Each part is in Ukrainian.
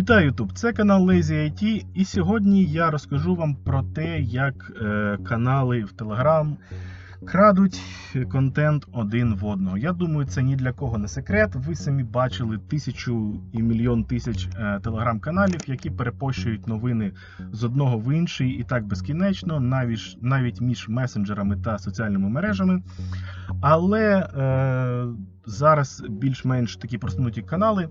Вітаю YouTube! Це канал Lazy IT, і сьогодні я розкажу вам про те, як е, канали в Telegram крадуть контент один в одного. Я думаю, це ні для кого не секрет. Ви самі бачили тисячу і мільйон тисяч телеграм-каналів, які перепощують новини з одного в інший і так безкінечно, навіть, навіть між месенджерами та соціальними мережами. Але е, зараз більш-менш такі просунуті канали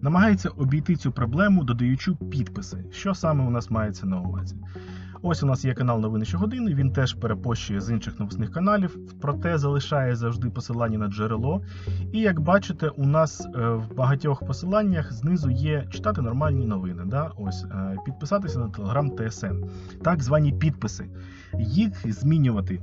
намагаються обійти цю проблему, додаючи підписи. Що саме у нас мається на увазі? Ось у нас є канал Новини щогодини, він теж перепощує з інших новосних каналів, проте залишає завжди посилання на джерело. І як бачите, у нас е, в багатьох посиланнях знизу є читати нормальні новини. Да? Ось е, підписатися на Telegram TSN. Так звані підписи. Їх змінювати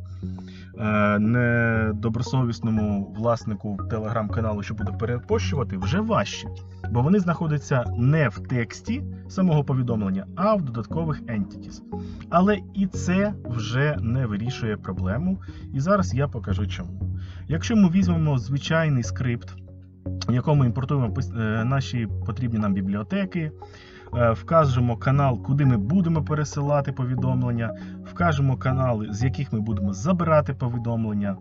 недобросовісному власнику телеграм-каналу, що буде перепощувати, вже важче. Бо вони знаходяться не в тексті самого повідомлення, а в додаткових entities. Але і це вже не вирішує проблему. І зараз я покажу чому. Якщо ми візьмемо звичайний скрипт, в якому імпортуємо е, наші потрібні нам бібліотеки, е, вкажемо канал, куди ми будемо пересилати повідомлення, вкажемо канали, з яких ми будемо забирати повідомлення.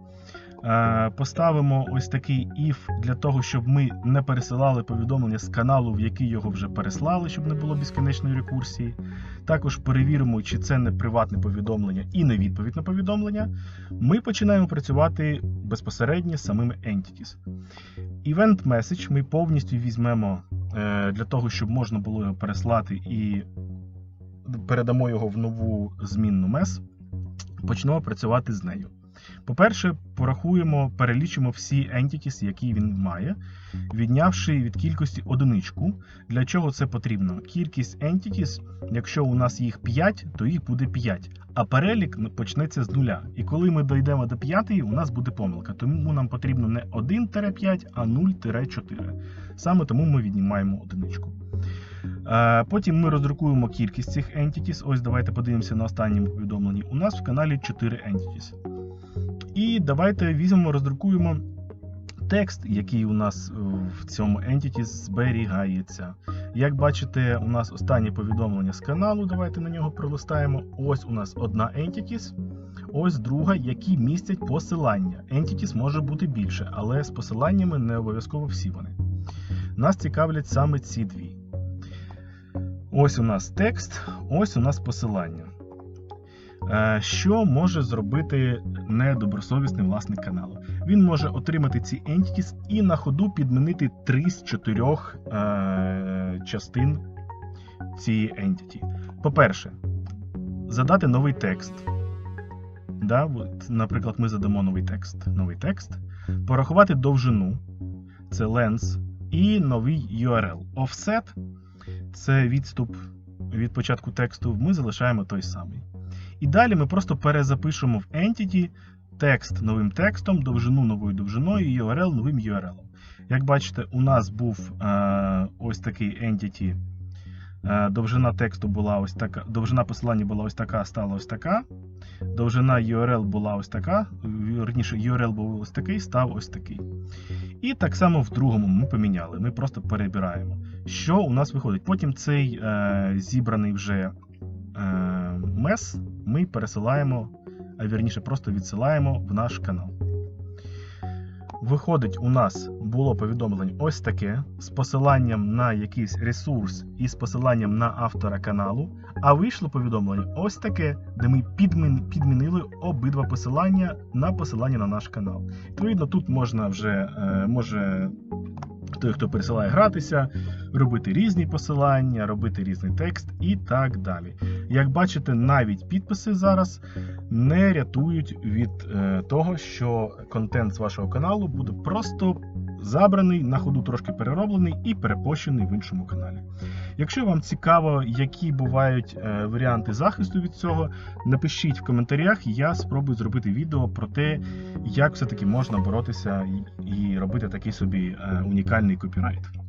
Е, Поставимо ось такий if для того, щоб ми не пересилали повідомлення з каналу, в який його вже переслали, щоб не було безкінечної рекурсії. Також перевіримо, чи це не приватне повідомлення і не відповідь на повідомлення. Ми починаємо працювати безпосередньо з самими entities. Event message ми повністю візьмемо е, для того, щоб можна було його переслати і передамо його в нову змінну MES. Почнемо працювати з нею. По-перше, порахуємо, перелічимо всі entities, які він має, віднявши від кількості одиничку. Для чого це потрібно? Кількість entities, якщо у нас їх 5, то їх буде 5. А перелік почнеться з нуля. І коли ми дійдемо до 5, у нас буде помилка. Тому нам потрібно не 1-5, а 0-4. Саме тому ми віднімаємо одиничку. Е, Потім ми роздрукуємо кількість цих entities. Ось давайте подивимося на останньому повідомленні. У нас в каналі 4 entities. І давайте візьмемо, роздрукуємо текст, який у нас в цьому entity зберігається. Як бачите, у нас останнє повідомлення з каналу. Давайте на нього пролистаємо. Ось у нас одна entities, ось друга, які містять посилання. Entities може бути більше, але з посиланнями не обов'язково всі вони. Нас цікавлять саме ці дві. Ось у нас текст, ось у нас посилання. Е, Що може зробити недобросовісний власник каналу? Він може отримати ці entities і на ходу підмінити три з чотирьох е, частин цієї entity. По-перше, задати новий текст. Да, от, наприклад, ми задамо новий текст. Новий текст. Порахувати довжину, це length, і новий URL. Offset це відступ від початку тексту. Ми залишаємо той самий. І далі ми просто перезапишемо в Entity текст новим текстом, довжину новою довжиною, і URL новим URL. Як бачите, у нас був е, ось такий Entity. Е, довжина тексту була ось така, довжина посилання була ось така, стала ось така. Довжина URL була ось така. Верніше, URL був ось такий, став ось такий. І так само в другому ми поміняли. Ми просто перебираємо. Що у нас виходить? Потім цей е, зібраний вже е, мес ми пересилаємо, а вірніше, просто відсилаємо в наш канал. Виходить, у нас було повідомлення ось таке з посиланням на якийсь ресурс і з посиланням на автора каналу. А вийшло повідомлення ось таке, де ми підмінили обидва посилання на посилання на наш канал. Відповідно, тут можна вже е, може той, хто пересилає гратися, робити різні посилання, робити різний текст і так далі. Як бачите, навіть підписи зараз не рятують від е, того, що контент з вашого каналу буде просто забраний, на ходу трошки перероблений і перепощений в іншому каналі. Якщо вам цікаво, які бувають е, варіанти захисту від цього, напишіть в коментарях, я спробую зробити відео про те, як все-таки можна боротися і, робити такий собі е, унікальний копірайт.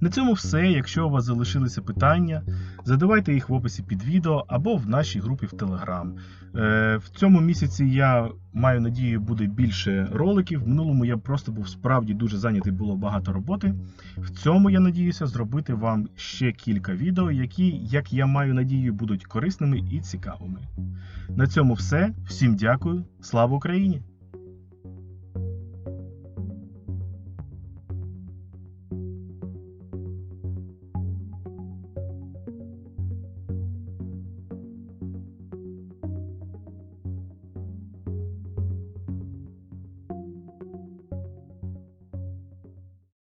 На цьому все. Якщо у вас залишилися питання, задавайте їх в описі під відео або в нашій групі в. Е, В цьому місяці я маю надію, буде більше роликів. В минулому я просто був справді дуже зайнятий, було багато роботи. В цьому я надіюся зробити вам ще кілька відео, які, як я маю надію, будуть корисними і цікавими. На цьому все. Всім дякую. Слава Україні!